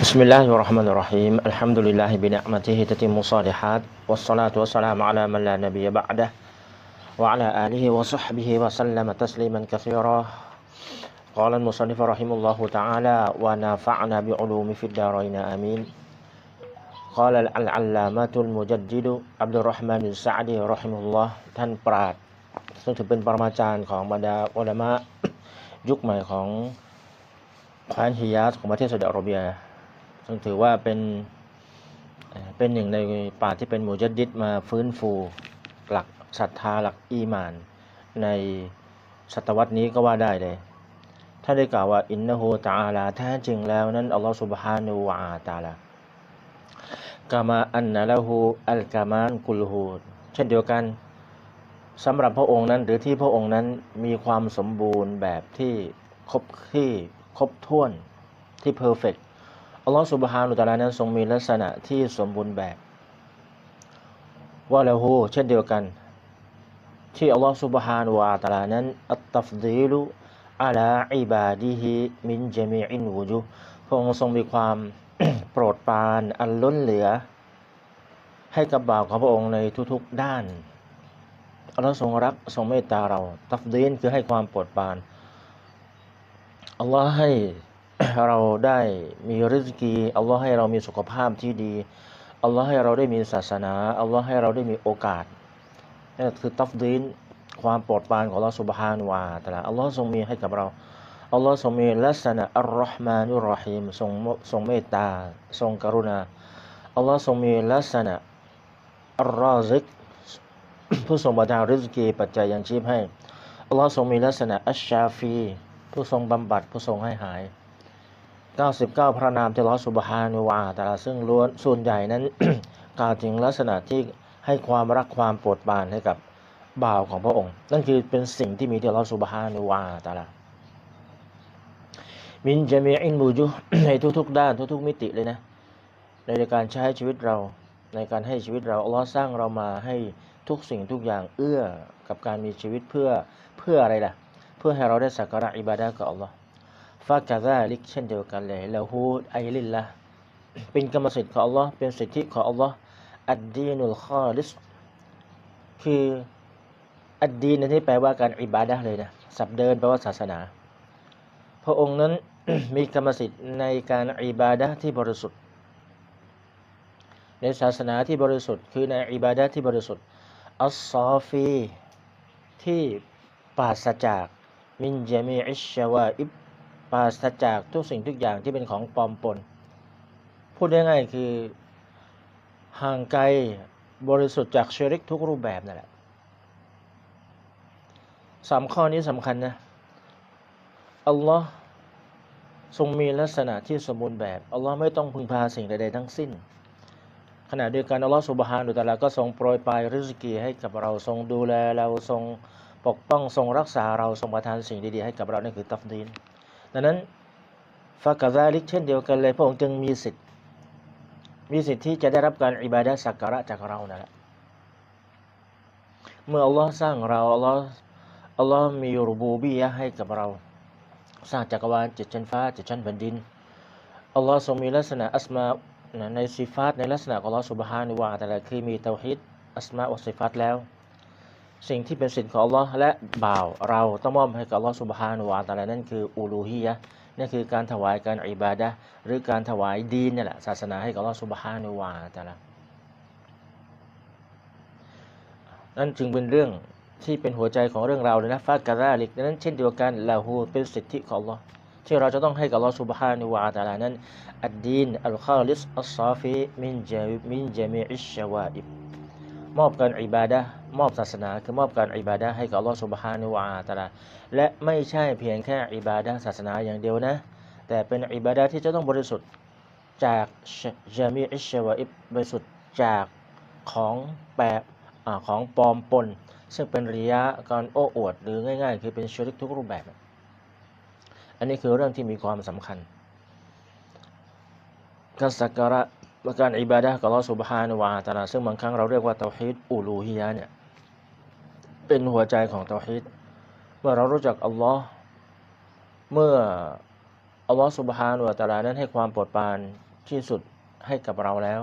بسم الله الرحمن الرحيم الحمد لله بنعمته تتم الصالحات والصلاة والسلام على من لا نبي بعده وعلى آله وصحبه وسلم تسليما كثيرا قال المصنف رحمه الله تعالى ونفعنا بعلوم في الدارين آمين قال العلامة المجدد عبد الرحمن السعدي رحمه الله ท่านปราดซึ่งถือเป็นปรมาจารย์ของบรรดาอุลามะยุคใหม่ของแคว้นฮิยาสของประเทศซาอุดิอาระเบีย ซึ่งถือว่าเป็นเป็นหนึ่งในป่าที่เป็นมุจัดดิดมาฟื้นฟูหลักศรัทธาหลักอีมาน ในศตวรรษนี้ก็ว่าได้เลยท่าได้กล่าวว่าอินนะฮูตาลาแท้จริงแล้วนั้นอัลลอฮฺสุบฮานูวาตาลากามาอันนะละฮูอัลกามานกุลฮูเช่นเดียวกันสำหรับพระองค์นั้นหรือที่พระองค์นั้นมีความสมบูรณ์แบบที่ครบที่ครบถ้วนที่เพอร์เฟกต อัลลอฮฺสุบฮานุตะอาลานั้นทรงมีลักษณะที่สมบูรณ์แบบว่าละหูเช่นเดียวกัน ที่อัลลอฮฺสุบฮานุวะตะอาลานั้นอัตตัฟดีลุอาลาอิบาดิฮิมินจามีอินวูจุพระองค์ทรงมีความโปรดปรานอันล้นเหลือ ให้กับบ่าวของพระองค์ในทุกๆด้านอัลลอฮฺทรงรักทรงเมตตาเรา ตัฟดีนคือให้ความโปรดปรานอัลลอฮ์ให้ เราได้มีริสกีอัลลอฮ์ให้เรามีสุขภาพที่ดีอัลลอฮ์ให้เราได้มีศาสนาอัลลอฮ์ให้เราได้มีโอกาสนั่นคือตัฟดีนความโปรดปรานของอัลลอฮ์สุบฮานวาตะอาลาอัลลอฮ์ทรงมีให้กับเราอัลลอฮ์ทรงมีลักษณะอัลลอฮ์มานุรรฮีมทรงทรงเมตตา ทรงกรุณาอัลลอฮ์ทรงมีลักษณะอัลรอซิกผู้ทรงประทานริสกีปัจจัยยังชีพให้อัลลอฮ์ทรงมีลักษณะอัชชาฟี ผู้ทรงบำบัดผู้ทรงให้หาย 99 พระนามที่ลอสุบฮานุวาตะอาลาซึ่งล้วนส่วนใหญ่นั้น กล่าวถึงลักษณะที่ให้ความรักความโปรดปรานให้กับบ่าวของพระองค์ นั่นคือเป็นสิ่งที่มีที่ลอสุบฮานุวาตาลามินจามีอินบูจุในทุกๆ ด้านทุกๆ มิติเลยนะในการใช้ชีวิตเราในการให้ชีวิตเราอัลลอฮ์สร้างเรามาให้ทุกสิ่งทุกอย่างเอื้อกับการมีชีวิตเพื่อเพื่ออะไรล่ะ เพื่อให้เราได้สักการะอิบาดะกับอัลลอฮ์ ฟากาซาลิกเช่นเดียวกันเลยละฮูไอลิลละเป็นกรรมสิทธิ์ของอัลลอฮ์เป็นสิทธิของอัลลอฮ์อัดดีนุลคอลิสคืออัดดีนนที่แปลว่าการอิบาดะเลยนะสับเดินแปลว่าศาสนา พระองค์นั้นมีกรรมสิทธิ์ในการอิบาดะที่บริสุทธิ์ ในศาสนาที่บริสุทธิ์ คือในอิบาดะที่บริสุทธิ์อัลซอฟีที่ปราศจากมินเจมีอิชชาวาอิบ ปราศจากทุกสิ่งทุกอย่างที่เป็นของปลอมปน พูดง่ายๆคือ ห่างไกลบริสุทธิ์จากเชริกทุกรูปแบบนั่นแหละสามข้อนี้สำคัญนะ อัลลอฮ์ทรงมีลักษณะที่สมบูรณ์แบบ อัลลอฮ์ไม่ต้องพึงพาสิ่งใด ๆ ทั้งสิ้น ขณะเดียวกันอัลลอฮ์สุบฮานุตะลาก็ทรงโปรยปลายริสกีให้กับเราทรงดูแลเราทรงปกป้องทรงรักษาเราทรงประทานสิ่งดี ๆ ให้กับเรานั่คือตัฟดีน ดังนั้นฟากาซาลิกเช่นเดียวกันเลยพระองค์จึงมีสิทธิ์ มีสิทธิ์ที่จะได้รับการอิบาดะสักการะจากเรานั่นแหละเมื่ออัลลอฮ์สร้างเราอัลลอฮ์อัลลอฮ์มีรูบูบียะให้กับเรา สร้างจักรวาลเจ็ดชั้นฟ้าเจ็ดชั้นแผ่นดินอัลลอฮ์ทรงมีลักษณะอัสมาในสิฟาตในลักษณะของอัลลอฮ์สุบฮานุวาแต่ละคือมีเตาฮิดอัสมาอัลสิฟาตแล้ว สิ่งที่เป็นสิทธิ์ของอัลลอฮ์และบ่าวเราต้องมอบให้กับอัลลอฮ์สุบฮานุวาตาลานั่นคืออูลูฮียะนั่นคือการถวายการอิบาดะหรือการถวายดีนนี่แหละศาสนาให้กับอัลลอฮ์สุบฮานุวาตาลานั่นจึงเป็นเรื่องที่เป็นหัวใจของเรื่องเราเลยนะฟาการาลิกนั้นเช่นเดียวกันลาหูเป็นสิทธิของอัลลอฮ์ที่เราจะต้องให้กับอัลลอฮ์สุบฮานุวาตาลานั้นอัดดีนอัลคาลิสอัลซาฟีมินจามินจามีอิชชาวาอิบ มอบการอิบาดะมอบศาสนา คือมอบการอิบาดะให้กับอัลลอฮฺสุบฮานุวะตาลาและไม่ใช่เพียงแค่อิบาดะศาสนาอย่างเดียวนะ แต่เป็นอิบาดะที่จะต้องบริสุทธิ์จากจามีอิชวาอิบบริสุทธิ์จากของแปรอาของปลอมปน ซึ่งเป็นริยะการโอ้อวด หรือง่ายๆ คือเป็นชริกทุกรูปแบบ อันนี้คือเรื่องที่มีความสำคัญการสักการะ และการอิบาดะกับอัลลอฮฺสุบฮานวาตาลาซึ่งบางครั้งเราเรียกว่าเตาฮีดอูลูฮียะเนี่ยเป็นหัวใจของเตาฮีดเมื่อเรารู้จักอัลลอฮ์เมื่ออัลลอฮฺสุบฮานวาตาลานั้นให้ความโปรดปรานที่สุดให้กับเราแล้ว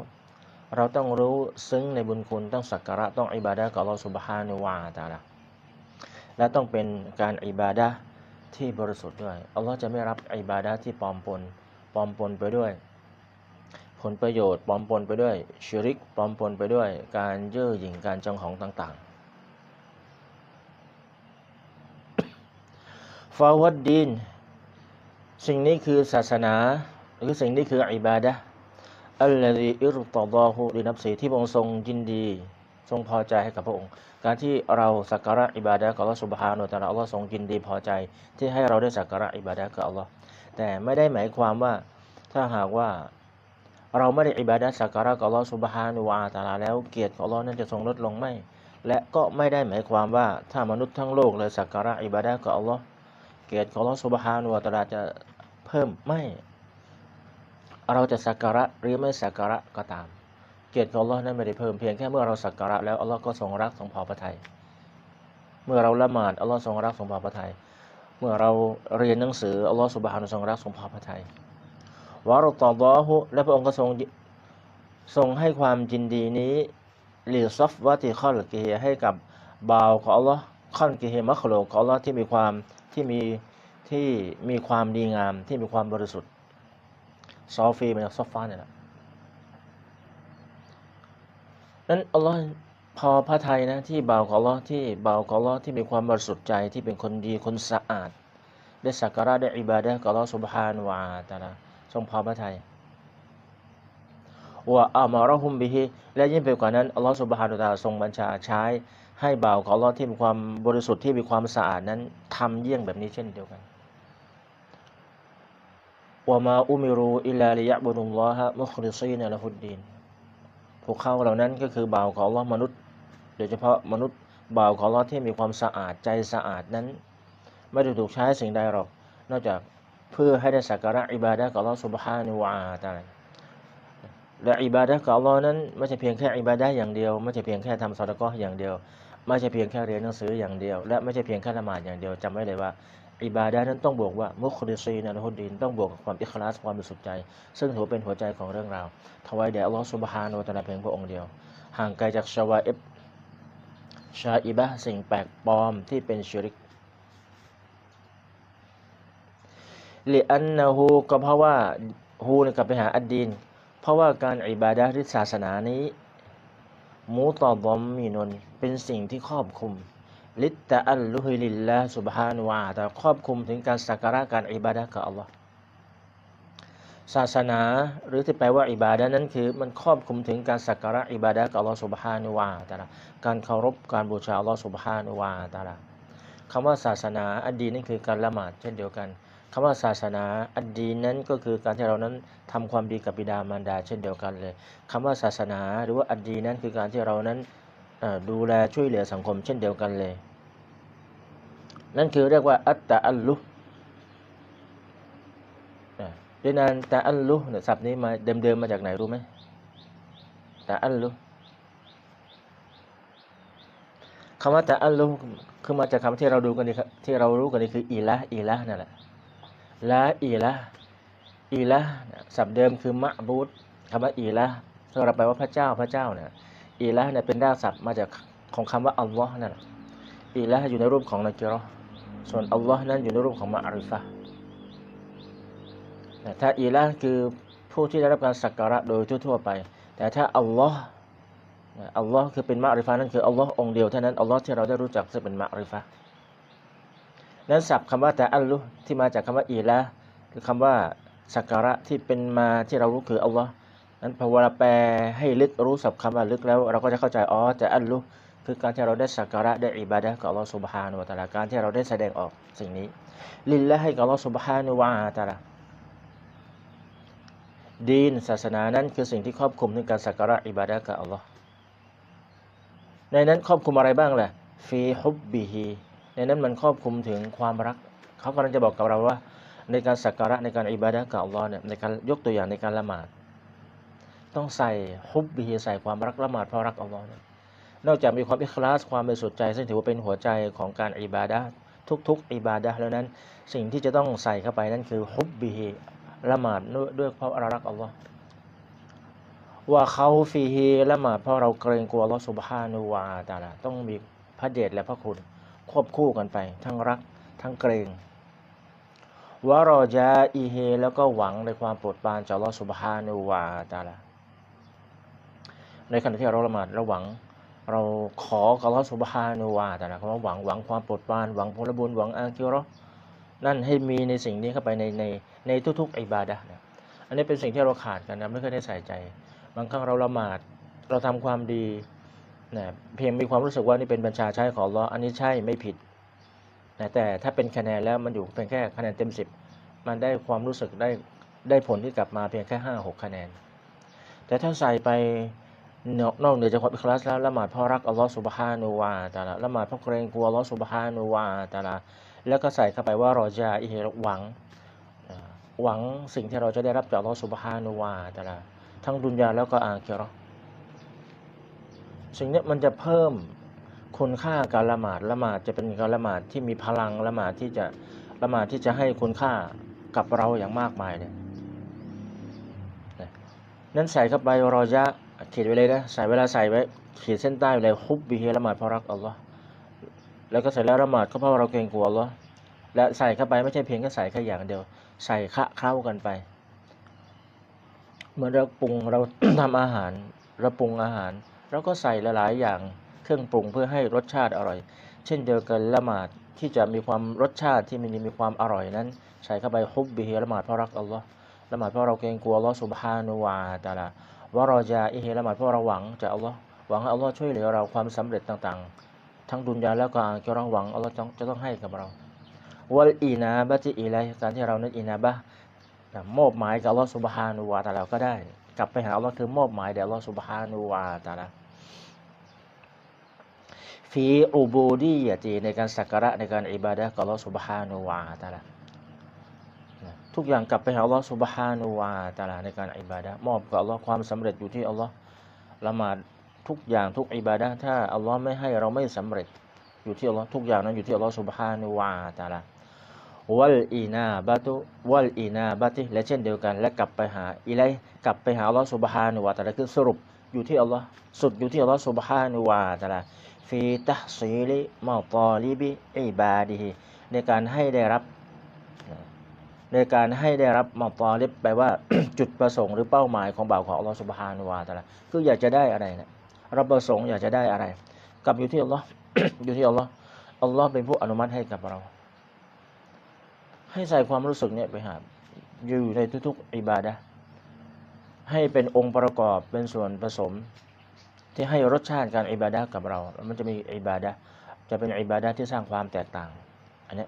เราต้องรู้ซึ้งในบุญคุณต้องสักการะต้องอิบาดะกับอัลลอฮฺสุบฮานวาตาลาและต้องเป็นการอิบาดะที่บริสุทธิ์ด้วยอัลลอฮ์จะไม่รับอิบาดะที่ปลอมปนปลอมปนไปด้วย ผลประโยชน์ปลอมปนไปด้วยชิริกปลอมปนไปด้วยการเย่อหยิ่งการจองของต่างๆฟาวัดดีนสิ่งนี้คือศาสนาหรือสิ่งนี้คืออิบาดะอัลลอฮีอิรตอดอฮูลินับสีที่พระองค์ทรงยินดี ทรงพอใจให้กับพระองค์ การที่เราสักการะอิบาดะกับอัลลอฮฺสุบฮานุตะลาอัลลอฮ์ทรงยินดีพอใจ ที่ให้เราได้สักการะอิบาดะกับอัลลอฮ์แต่ไม่ได้หมายความว่าถ้าหากว่า เราไม่ได้อิบาดะสักการะกับอัลลอฮ์สุบฮานุวาตาลาแล้วเกียรติของอัลลอฮ์นั้นจะทรงลดลงไหมและก็ไม่ได้หมายความว่าถ้ามนุษย์ทั้งโลกเลยสักการะอิบาดะกับอัลลอฮ์เกียรติของอัลลอฮ์สุบฮานุวาตาลาจะเพิ่มไม่เราจะสักการะหรือไม่สักการะก็ตาม เกียรติของอัลลอฮ์นั้นไม่ได้เพิ่มเพียงแค่เมื่อเราสักการะแล้วอัลลอฮ์ก็ทรงรักทรงพอพระทัยเมื่อเราละหมาดอัลลอฮ์ทรงรักทรงพอพระทัยเมื่อเราเรียนหนังสืออัลลอฮ์สุบฮานุทรงรักทรงพอพระทัย วะรุตอดอฮุและพระองค์ก็ทรงทรงให้ความยินดีนี้ลิซอฟวะติคอลกิเฮให้กับบ่าวของอัลลอฮ์คอนกิเฮมัคโลของอัลลอฮ์ที่มีความที่มีที่มีความดีงามที่มีความบริสุทธิ์ซอฟีมาจากซอฟฟ้าเนี่ยแหละนั้นอัลลอฮ์พอพระทัยนะที่บ่าวของอัลลอฮ์ที่บ่าวของอัลลอฮ์ที่มีความบริสุทธิ์ใจที่เป็นคนดีคนสะอาด ได้สักการะได้อิบาดะห์กับอัลลอฮ์สุบฮานวาตาลา ทรงพอพระทัยว่าอามาระฮุมบิฮิและยิ่งไปกว่านั้นอัลลอฮ์สุบฮานุตาลาทรงบัญชาใช้ให้บ่าวของอัลลอฮ์ที่มีความบริสุทธิ์ที่มีความสะอาดนั้นทำเยี่ยงแบบนี้เช่นเดียวกันว่ามาอุมิรูอิลลาลิยะบุนุลลอฮะมุคลิซีนละฮุดดีนพวกเขาเหล่านั้นก็คือบ่าวของอัลลอฮ์มนุษย์ โดยเฉพาะมนุษย์บ่าวของอัลลอฮ์ที่มีความสะอาดใจสะอาดนั้น ไม่ได้ถูกใช้สิ่งใดหรอก นอกจาก เพื่อให้ได้สักการะอิบาดะห์กับอัลลอฮ์ سبحانه และ تعالى และอิบาดะห์กับอัลลอฮ์นั้นไม่ใช่เพียงแค่อิบาดะห์อย่างเดียวไม่ใช่เพียงแค่ทำซอดะกอฮ์อย่างเดียว ไม่ใช่เพียงแค่เรียนหนังสืออย่างเดียว และไม่ใช่เพียงแค่ละหมาดอย่างเดียวจำไว้เลยว่าอิบาดะห์นั้นต้องบวกว่ามุคลิซีนะละฮุดดีนต้องบวกกับความอิคลาสความบริสุทธิ์ใจ ซึ่งถือเป็นหัวใจของเรื่องราวถวายแด่อัลลอฮ์ سبحانه และ تعالى เพียงพระองค์เดียว ห่างไกลจากชาวาอิบชาอิบะห์สิ่งแปลกปลอมที่เป็นชิริก ลิอันนะฮูก็เพราะว่าฮูนกลับไปหาอัดดีน เพราะว่าการอิบาดะห์หรือศาสนานี้ มูตอดอมมีนนเป็นสิ่งที่ครอบคลุม ลิตตะอัลลุฮิลิลลาสุบฮานวาแต่ครอบคลุมถึงการสักการะการอิบาดะห์กับอัลลอฮ์ศาสนาหรือที่แปลว่าอิบาดะห์นั้นคือ มันครอบคลุมถึงการสักการะอิบาดะห์กับอัลลอฮ์สุบฮานุวาแต่ละการเคารพการบูชาอัลลอฮ์สุบฮานุวาแต่ละคำว่าศาสนาอดีนนั่นคือการละหมาดเช่นเดียวกัน คำว่าศาสนาอันดีนั้นก็คือการที่เรานั้นทำความดีกับบิดามารดาเช่นเดียวกันเลยคำว่าศาสนาหรือว่าอันดีนั้นคือการที่เรานั้นดูแลช่วยเหลือสังคมเช่นเดียวกันเลย นั่นคือเรียกว่าอัตตะอัลลุด้วยนั้นตะอัลลุเนี่ยศัพท์นี้มาเดิมๆมาจากไหนรู้ไหมตะอัลลุคำว่าตะอัลลุคือมาจากคำที่เราดูกันนี่ที่เรารู้กันนี่คืออีละอีละนั่นแหละ ละอีละอีละศัพท์เดิมคือมะบูดคำว่าอีละซึ่งเราแปลว่าพระเจ้าพระเจ้าเนี่ยอีละเนี่ยเป็นรากศัพท์มาจากของคำว่าอัลลอฮ์นั่นอีละอยู่ในรูปของนักรอส่วนอัลลอฮ์นั้นอยู่ในรูปของมะอาริฟะถ้าอีละคือผู้ที่ได้รับการสักการะโดยทั่วๆไป แต่ถ้าอัลลอฮ์อัลลอฮ์คือเป็นมะอริฟะนั่นคืออัลลอฮ์องเดียวเท่านั้นอัลลอฮ์ที่เราได้รู้จักจะเป็นมะอริฟะ นั้นศัพท์คำว่าแต่อัลลุที่มาจากคำว่าอีละคือคำว่าสักการะที่เป็นมาที่เรารู้คืออัลลอฮ์นั้นพอเวลาแปลให้ลึกรู้ศัพท์คำว่าลึกแล้วเราก็จะเข้าใจอ๋อแต่อัลลุคือการที่เราได้สักการะได้อิบาดะกับอัลลอฮ์สุบฮานุวะตะลาการที่เราได้แสดงออกสิ่งนี้ ลินและให้กับอัลลอฮ์สุบฮานุวะตะลาดีนศาสนานั้นคือสิ่งที่ครอบคลุมถึงการสักการะอิบาดะกับอัลลอฮ์ในนั้นครอบคลุมอะไรบ้างล่ะฟีฮุบบิฮี ในนั้นมันครอบคลุมถึงความรัก เขากำลังจะบอกกับเราว่า ในการสักการะในการอิบาดะกับอัลลอฮ์เนี่ยในการยกตัวอย่างในการละหมาด ต้องใส่ฮุบบีใส่ความรักละหมาดเพราะรักอัลลอฮ์เนี่ยนอกจากมีความอิคลาสความบริสุทธิ์ใจ ซึ่งถือว่าเป็นหัวใจของการอิบาดะทุกๆอิบาดะแล้วนั้นสิ่งที่จะต้องใส่เข้าไปนั่นคือฮุบบีละหมาดด้วยเพราะเรารักอัลลอฮ์ว่าเขาฟีฮีละหมาดเพราะเราเกรงกลัวอัลลอฮฺสุบฮานุวาตาละต้องมีพระเดชและพระคุณ ควบคู่กันไป ทั้งรักทั้งเกรงวารอจาอีเฮแล้วก็หวังในความโปรดปรานจากลอสุบฮานุวาตาละในขณะที่เราละหมาดเราหวังเราขอกับลอสุบฮานุวาตาละคำว่าหวังหวังความโปรดปรานหวังผลบุญหวังอาคิราะห์นั่นให้มีในสิ่งนี้เข้าไปในในในทุกๆอิบาดะนะอันนี้เป็นสิ่งที่เราขาดกันนะไม่เคยได้ใส่ใจ บางครั้งเราละหมาดเราทำความดี นะเพียงมีความรู้สึกว่านี่เป็นบัญชาใช้ของอัลออันนี้ใช่ไม่ผิดนะแต่ถ้าเป็นคะแนนแล้วมันอยู่เพียงแค่คะแนนเต็มสิบมันได้ความรู้สึกได้ได้ผลที่กลับมาเพียงแค่ห้าหกคะแนน แต่ถ้าใส่ไปนอกเหนือจากความอิคลาสแล้วละหมาดเพราะรักอัลลอฮ์สุบฮานูวาตะละละหมาดเพราะเกรงกลัวอัลลอฮ์สุบฮานูวาตะละแล้วก็ใส่เข้าไปว่ารอจาอิเฮหวังหวังสิ่งที่เราจะได้รับจากอัลลอฮ์สุบฮานูวาตะละทั้งดุนยาแล้วก็อาคิเราะ สิ่งนี้มันจะเพิ่มคุณค่าการละหมาดละหมาดจะเป็นการละหมาดที่มีพลังละหมาดที่จะละหมาดที่จะให้คุณค่ากับเราอย่างมากมายเนี่ยนั้นใส่เข้าไปรอยะขีดไว้เลยนะใส่เวลาใส่ไว้ขีดเส้นใต้ไว้เลยฮุบบิเฮละหมาดเพราะรักอัลลอฮ์แล้วก็ใส่แล้วละหมาดก็เพราะเราเกรงกลัวอัลลอฮ์และใส่เข้าไปไม่ใช่เพียงแค่ใส่แค่อย่างเดียว ใส่คะเคล้ากันไปเหมือนเราปรุงเราทำอาหารเราปรุงอาหาร เราก็ใส่หลายๆ อย่างเครื่องปรุงเพื่อให้รสชาติอร่อย เช่นเดียวกันละหมาดที่จะมีความรสชาติที่มันมีความอร่อยนั้น ใส่เข้าไปฮุบบิฮิละหมาดเพราะรักอัลลอฮ์ละหมาดเพราะเราเกรงกลัวอัลลอฮ์สุบฮานุวาตะลาวะรอจาอิฮิละหมาดเพราะเราหวังจากอัลลอฮ์หวังให้อัลลอฮ์ช่วยเหลือเราความสำเร็จต่างๆ ทั้งดุนยาแล้วก็อาคิเราะห์หวังอัลลอฮ์จะจะต้องให้กับเราวัลอีนาบะติอิไลการที่เรานั้นอีนาบะมอบหมายกับอัลลอฮ์สุบฮานุวาตะลาก็ได้ กลับไปหาอัลลอฮ์คือมอบหมายแด่อัลลอฮ์สุบฮานุวาตะลา ฟีอูบูดียะตีในการสักการะในการอิบาดะห์กับอัลลอฮ์สุบฮานุวาตะลานะทุกอย่างกลับไปหาอัลลอฮ์สุบฮานุวาตะลาในการอิบาดะห์มอบกับอัลลอฮ์ความสำเร็จอยู่ที่อัลลอฮ์ละหมาดทุกอย่างทุกอิบาดะห์ถ้าอัลลอฮ์ไม่ให้เราไม่สำเร็จอยู่ที่อัลลอฮ์ทุกอย่างนั้นอยู่ที่อัลลอฮ์สุบฮานุวาตะลาวัลอีนาบะตุวัลอีนาบะติและเช่นเดียวกัน และกลับไปหาอิไลกลับไปหาอัลลอฮ์สุบฮานุวาตะลาคือสรุปอยู่ที่อัลลอฮ์สุดอยู่ที่อัลลอฮ์สุบฮานุวาตะลา ฟีตัซีลิมาตอลิบิอิบาดิฮิในการให้ได้รับ ในการให้ได้รับมาตอลิบแปลว่าจุดประสงค์หรือเป้าหมายของบ่าวของอัลลอฮ์สุบฮานุวาตะลาคืออยากจะได้อะไรนะเราประสงค์อยากจะได้อะไรกลับอยู่ที่อัลลอฮ์อยู่ที่อัลลอฮ์อัลลอฮ์เป็นผู้อนุมัติให้กับเรา ให้ใส่ความรู้สึกเนี่ยไปหาอยู่ในทุกๆอิบาดะให้เป็นองค์ประกอบเป็นส่วนผสม ที่ให้รสชาติการอิบาดะกับเราแล้วมันจะมีอิบาดะจะเป็นอิบาดะที่สร้างความแตกต่าง อันนี้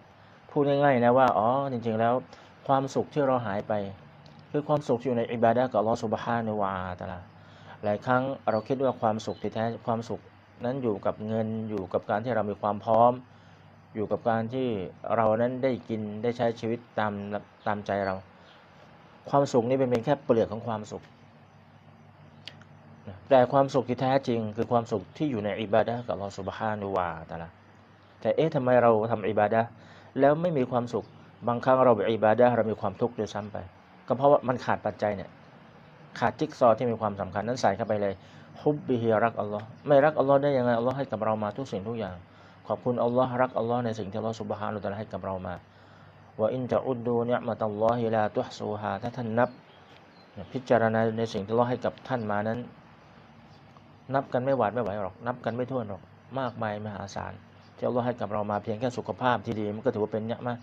พูดง่ายๆนะว่า อ๋อ จริง ๆ แล้ว ความสุขที่เราหายไป คือความสุขที่อยู่ในอิบาดะกับอัลอสุบฮานุวาตาลาหลายครั้งเราคิดว่าความสุขที่แท้ความสุขนั้นอยู่กับเงินอยู่กับการที่เรามีความพร้อม อยู่กับการที่เรานั้นได้กินได้ใช้ชีวิตตามตามใจเรา ความสุขนี่เป็นเพียงแค่เปลือกของความสุข แต่ความสุขที่แท้จริง คือความสุขที่อยู่ในอิบาดะห์กับอัลลอฮฺสุบฮานุวาตะอาลาแต่เอ๊ะทำไมเราทำอิบาดะห์แล้วไม่มีความสุขบางครั้งเราไปอิบาดะห์เรามีความทุกข์ด้วยซ้ำไป ก็เพราะว่ามันขาดปัจจัยเนี่ยขาดจิ๊กซอที่มีความสำคัญนั้นใส่เข้าไปเลยฮุบบิฮิรักอัลลอฮ์ไม่รักอัลลอฮ์ได้ยังไงอัลลอฮ์ให้กับเรามาทุกสิ่งทุกอย่าง ขอบคุณอัลลอฮ์รักอัลลอฮ์ในสิ่งที่อัลลอฮ์สุบฮานุตะอาลาให้กับเรามาว่าอินจะอุดดูเนี่ยมาตัลลอฮิลาตุฮซูฮาถ้าท่านนับ พิจารณาในสิ่งที่อัลลอฮ์ให้กับท่านมานั้น นับกันไม่หวาดไม่ไหวหรอก นับกันไม่ถ้วนหรอก มากมายมหาศาลที่อัลอฮ์ให้กับเรามาเพียงแค่สุขภาพที่ดีมันก็ถือว่าเป็นเนี่ยมา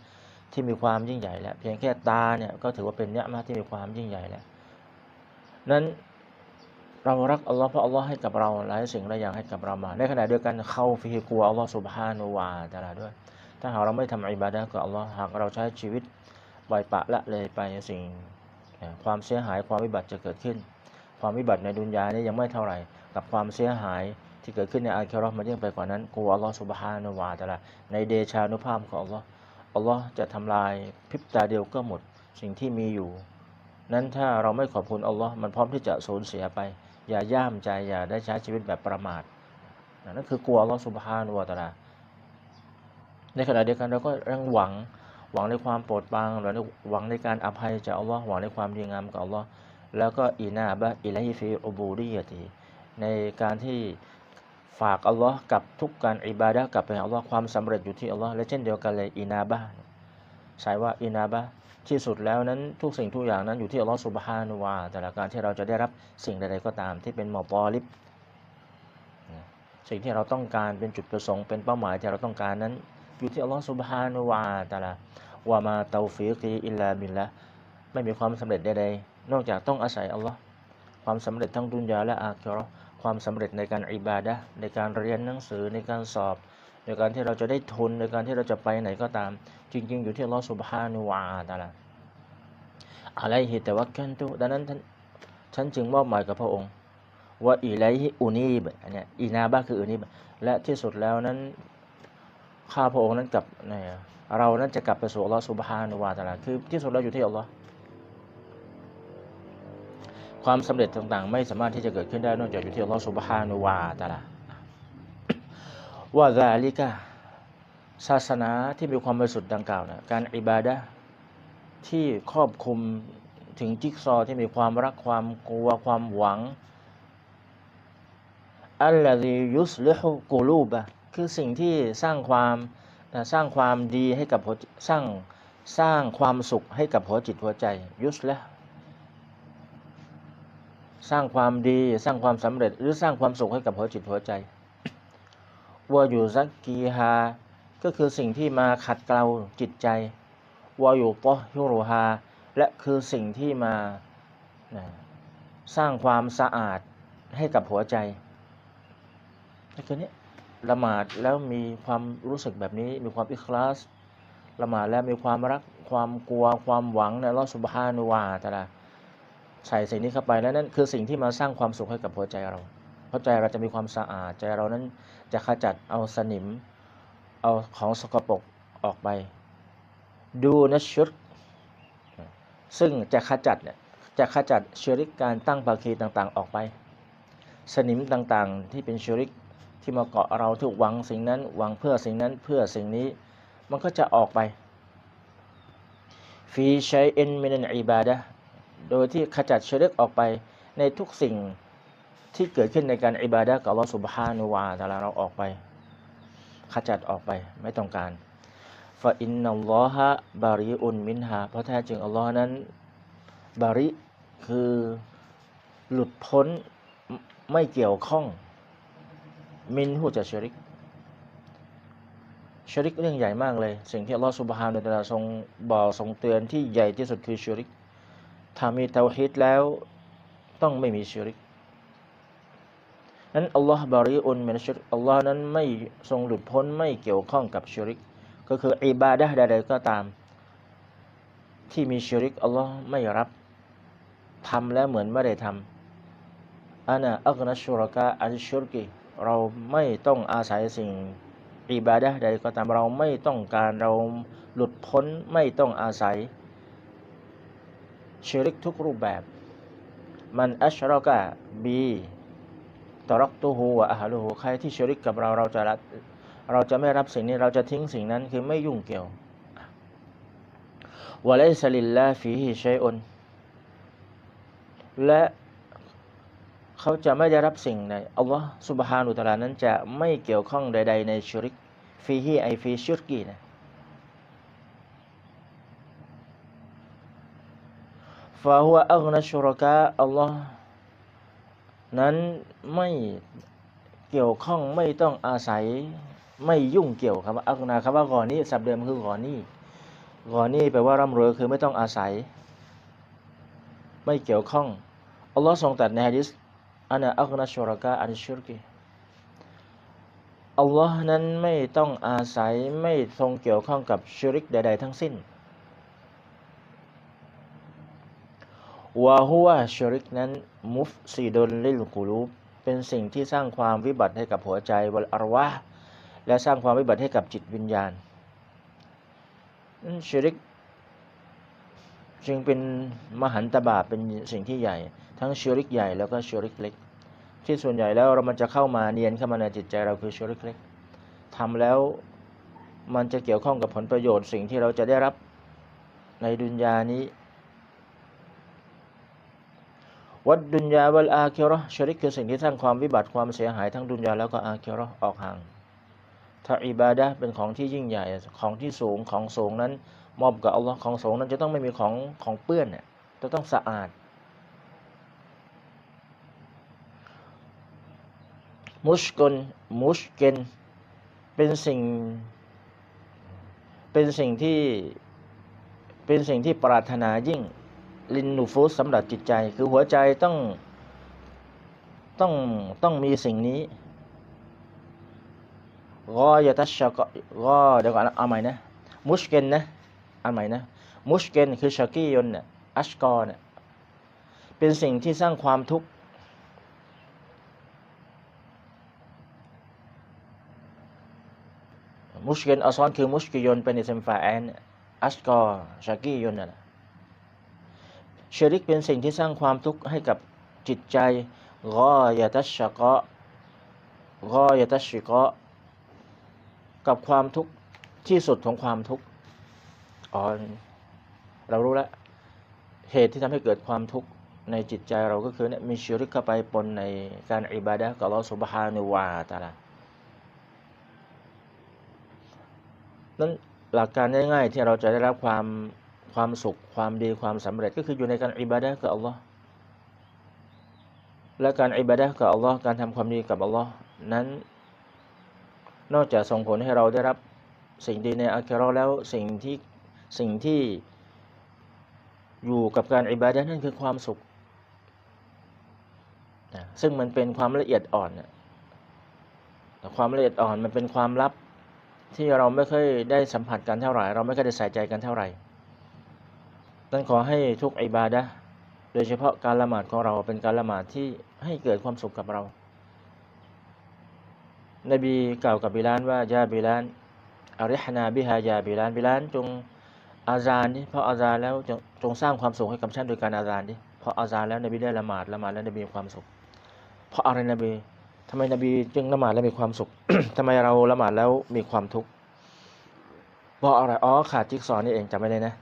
ที่มีความยิ่งใหญ่แล้วเพียงแค่ตาเนี่ยก็ถือว่าเป็นเนี่ยมาที่มีความยิ่งใหญ่แล้วนั้นเรารักอัลลอฮ์เพราะอัลลอฮ์ให้กับเราหลายสิ่งหลายอย่างให้กับเรามาในขณะเดียวกันเข้าฟิฮิกลัวอัลลอฮ์สุบฮานุวาตะลาด้วย ถ้าหากเราไม่ทำอิบาดะกับอัลลอฮ์หากเราใช้ชีวิตปล่อยปะละเลยไปสิ่งความเสียหายความวิบัติจะเกิดขึ้น ความวิบัติในดุนยานี่ยังไม่เท่าไหร่ กับความเสียหายที่เกิดขึ้นในอาคิราะห์มันยิ่งไปกว่านั้นกลัวอัลลอฮ์สุบฮานุวาตะลาในเดชานุภาพของอัลลอฮ์อัลลอฮ์จะทำลายพริบตาเดียวก็หมดสิ่งที่มีอยู่ นั้นถ้าเราไม่ขอบคุณอัลลอฮ์มันพร้อมที่จะสูญเสียไป อย่าย่ามใจอย่าได้ใช้ชีวิตแบบประมาทนั่นคือกลัวอัลลอฮ์สุบฮานุวาตะลาในขณะเดียวกันเราก็ยังหวังหวังในความโปรดปรานหวังในหวังในการอภัยจากอัลลอฮ์หวังในความดีงามกับอัลลอฮ์แล้วก็อีนาบะอิลัยฮิฟิอุบูดียตี ในการที่ฝากอัลลอฮ์กับทุกการอิบาดะกับไปอัลลอฮ์ความสำเร็จอยู่ที่อัลลอฮ์และเช่นเดียวกันเลยอีนาบะใช้ว่าอีนาบะที่สุดแล้วนั้นทุกสิ่งทุกอย่างนั้นอยู่ที่อัลลอฮ์สุบฮานุวาแต่ละการที่เราจะได้รับสิ่งใดๆก็ตามที่เป็นมอปอลิบสิ่งที่เราต้องการเป็นจุดประสงค์เป็นเป้าหมายที่เราต้องการนั้น อยู่ที่อัลลอฮ์สุบฮานุวาแต่ละวามาเตาฟิกีอิลลาบิลละไม่มีความสำเร็จใดๆนอกจากต้องอาศัยอัลลอฮ์ความสำเร็จทั้งดุนยาและอาคิเราะห์ ความสำเร็จในการอิบาดะในการเรียนหนังสือในการสอบ ในการที่เราจะได้ทุนในการที่เราจะไปไหนก็ตาม จริง ๆ อยู่ที่ลอสุบฮานุวาตะอาลาอะไรเหตุแต่ว่ากันตุดังนั้นท่านฉันจึงมอบหมายกับพระองค์ว่าอิไลฮิอุนีบอันเนี้ยอีนาบะคืออุนีบและที่สุดแล้วนั้นข้าพระองค์นั้นกับเนี่ยเรานั้นจะกลับไปสู่อัลลอฮ์สุบฮานุวาตาลาคือที่สุดแล้วอยู่ที่อัลลอฮ์ ความสำเร็จต่างๆ ไม่สามารถที่จะเกิดขึ้นได้นอกจากอยู่ที่อัลลอฮ์สุบฮานุวาตาลาว่าซาลิกะศาสนาที่มีความบริสุทธิ์ดังกล่าวนะการอิบาดะที่ครอบคลุมถึงจิ๊กซอที่มีความรักความกลัวความหวังอัลลอฮียุสลิฮุกูลูบะคือสิ่งที่สร้างความสร้างความดีให้กับสร้างสร้างความสุขให้กับหัวจิตหัวใจ ยุสละ สร้างความดีสร้างความสำเร็จหรือสร้างความสุขให้กับหัวจิตหัวใจวาอยู่ซักกีฮาก็คือสิ่งที่มาขัดเกลาจิตใจวาอยู่ปอฮิรุฮาและคือสิ่งที่มาสร้างความสะอาดให้กับหัวใจก็คือนี้ละหมาดแล้วมีความรู้สึกแบบนี้มีความอิคลาสละหมาดแล้วมีความรักความกลัวความหวังในอัลอสุบฮานุวาตะละ ใส่สิ่งนี้เข้าไปแล้วนั่นคือสิ่งที่มาสร้างความสุขให้กับหัวใจเราเพราะใจเราจะมีความสะอาดใจเรานั้นจะขจัดเอาสนิม เอาของสกปรกออกไป ดูนะชุดซึ่งจะขจัดเนี่ยจะขจัดเชื้อริกการตั้งภาคีต่างๆ ออกไป สนิมต่างๆ ที่เป็นเชื้อริกที่มาเกาะเราที่หวังสิ่งนั้นหวังเพื่อสิ่งนั้นเพื่อสิ่งนี้มันก็จะออกไปฟีชัยเอ็นมินันอิบาดะ โดยที่ขจัดเชริกออกไปในทุกสิ่งที่เกิดขึ้นในการอิบาดะกับอัลลอฮฺสุบฮานุวาตาลาเราออกไป ขจัดออกไปไม่ต้องการฟาอินนัลลอฮะบาริอุนมินฮาเพราะแท้จริงอัลลอฮ์นั้น บาริคือหลุดพ้นไม่เกี่ยวข้อง มินหูจะชริกชริกเรื่องใหญ่มากเลย สิ่งที่อัลลอฮฺสุบฮานุตะลาทรงบอกทรงเตือนที่ใหญ่ที่สุดคือชริก ถ้ามีเตาฮิดแล้วต้องไม่มีชริกนั้นอัลลอฮ์บาริอุนมินชริกอัลลอฮ์นั้นไม่ทรงหลุดพ้นไม่เกี่ยวข้องกับชริก ก็คืออิบาดะห์ใดๆก็ตาม ที่มีชริกอัลลอฮ์ไม่รับทำแล้วเหมือนไม่ได้ทำอานนะอักนัชชุรกะอันชุรกิเราไม่ต้องอาศัยสิ่งอิบาดะห์ใดก็ตามเราไม่ต้องการเราหลุดพ้นไม่ต้องอาศัย ชิริกทุกรูปแบบ มันอัชรอกะบีตรักตูฮูวะอาฮลูฮูใครที่ชิริกกับเราเราจะรับเราจะไม่รับสิ่งนี้เราจะทิ้งสิ่งนั้นคือไม่ยุ่งเกี่ยววะไลซลิลลาฟีฮิชัยอุนและเขาจะไม่ได้รับสิ่งใดอัลลอฮ์สุบฮานุตะลานั้นจะไม่เกี่ยวข้องใด ๆ ในชิริกฟีฮีไอฟีชุรกีนะ ฟาฮัวอักนัชรกะอัลลอฮ์นั้นไม่เกี่ยวข้องไม่ต้องอาศัยไม่ยุ่งเกี่ยวคำว่าอักนาคำว่ากอนี้สับเดิมคือกอนี้กอนี้แปลว่าร่ำรวยคือไม่ต้องอาศัย ไม่เกี่ยวข้องอัลลอฮ์ทรงตรัสในฮะดิษอันอักนัชรกะอันชุรกีอัลลอฮ์นั้นไม่ต้องอาศัยไม่ทรงเกี่ยวข้องกับชิริกใด ๆ ทั้งสิ้น วาหัวชริกนั้นมุฟซีดนลิลกุลูบเป็นสิ่งที่สร้างความวิบัติให้กับหัวใจวัลอารวะและสร้างความวิบัติให้กับจิตวิญญาณชริก จึงเป็นมหันตบาปเป็นสิ่งที่ใหญ่ ทั้งชริกใหญ่แล้วก็ชริกเล็ก ที่ส่วนใหญ่แล้วเรามันจะเข้ามาเนียนเข้ามาในจิตใจเราคือชริกเล็กทำแล้วมันจะเกี่ยวข้องกับผลประโยชน์สิ่งที่เราจะได้รับในดุนยานี้ วัดดุนยาวัลอาคิราะห์ชริกคือสิ่งที่สร้างความวิบัติความเสียหายทั้งดุนยาแล้วก็อาคิราะห์ออกห่างถ้าอิบาดะเป็นของที่ยิ่งใหญ่ของที่สูงของสูงนั้น มอบกับอัลลอฮ์ของสูงนั้นจะต้องไม่มีของของเปื้อนเนี่ยจะต้องสะอาด มุชกลมุชเกนเป็นสิ่ง เป็นสิ่งที่เป็นสิ่งที่ปรารถนายิ่ง ลินนูฟุสสำหรับจิตใจ คือหัวใจต้อง ต้องต้องมีสิ่งนี้กอยตัชชะกกอเดี๋ยวก่อนเอาใหม่นะมุชเกนนะเอาใหม่นะมุชเกนคือชากียนเนี่ยอัชกอเนี่ยเป็นสิ่งที่สร้างความทุกข์มุชเกนอัซอนคือมุชกิยนเป็นอิสมฟาแอนอัชกอชากียนนั่นแหละ ชริกเป็นสิ่งที่สร้างความทุกข์ให้กับจิตใจกอยตัชชะกอกอยตัชิกอกับความทุกข์ที่สุดของความทุกข์อ๋อเรารู้แล้วเหตุที่ทำให้เกิดความทุกข์ในจิตใจเราก็คือเนี่ยมีชิริกเข้าไปปนในการอิบาดะห์กับอัลลอฮฺสุบฮานุวาตาลานั้นหลักการง่ายๆที่เราจะได้รับความ ความสุขความดีความสำเร็จก็คืออยู่ในการอิบาดะห์กับอัลลอฮ์และการอิบาดะห์กับอัลลอฮ์การทำความดีกับอัลลอฮ์นั้น นอกจากส่งผลให้เราได้รับสิ่งดีในอาคิราะแล้วสิ่งที่สิ่งที่อยู่กับการอิบาดะห์นั่นคือความสุขนะซึ่งมันเป็นความละเอียดอ่อนนะแต่ความละเอียดอ่อนมันเป็นความลับที่เราไม่เคยได้สัมผัสกันเท่าไหร่ เราไม่เคยได้ใส่ใจกันเท่าไหร่ ดังขอให้ทุกอิบาดะโดยเฉพาะการละหมาดของเราเป็นการละหมาดที่ให้เกิดความสุขกับเรา นบีกล่าวกับบิลานว่ายาบิลานอาริฮนาบิฮายาบิลานบิลานจงอาซานดิเพราะอาซานแล้วจงจงสร้างความสุขให้กับฉันโดยการอาซานดิเพราะอาซานแล้วนบีได้ละหมาดละหมาดแล้วนบีมีความสุข เพราะอะไรนบีทำไมนบีจึงละหมาดแล้วมีความสุขทำไมเราละหมาดแล้วมีความทุกข์เพราะอะไรอ๋อขาดจิ๊กซอว์นี่เองจำไม่ได้นะ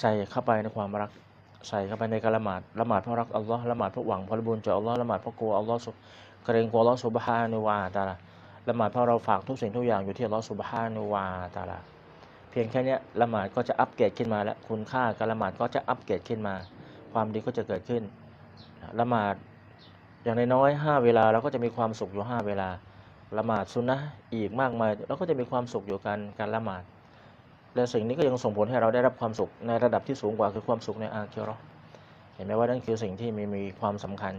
ใส่เข้าไปในความรัก ใส่เข้าไปในการละหมาดละหมาดเพราะรักอัลลอฮ์ละหมาดเพราะหวังผลบุญจากอัลลอฮ์ละหมาดเพราะกลัวอัลลอฮ์สุเกรงกลัวอัลลอฮ์สุบฮานุวาตาลาละหมาดเพราะเราฝากทุกสิ่งทุกอย่างอยู่ที่อัลลอฮ์สุบฮานุวาตาลาเพียงแค่นี้ละหมาดก็จะอัปเกรดขึ้นมาแล้วคุณค่าการละหมาดก็จะอัปเกรดขึ้นมา ความดีก็จะเกิดขึ้นละหมาดอย่างน้อยๆห้าเวลาเราก็จะมีความสุขอยู่ห้าเวลาละหมาดซุนนะอีกมากมายเราก็จะมีความสุขอยู่กันการละหมาด และสิ่งนี้ก็ยังส่งผลให้เราได้รับความสุขในระดับที่สูงกว่าคือความสุขในอาคิรอเห็นไหมว่านั่นคือสิ่งที่มีมีความสำคัญ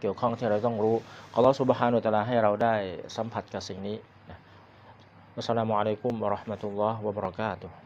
เกี่ยวข้องที่เราต้องรู้ขออัลลอฮฺซุบฮานุตะลาให้เราได้สัมผัสกับสิ่งนี้นะอัสสลามุอะลัยกุมวะราะห์มะตุลลอฮ์วะบะเราะกาตุฮ์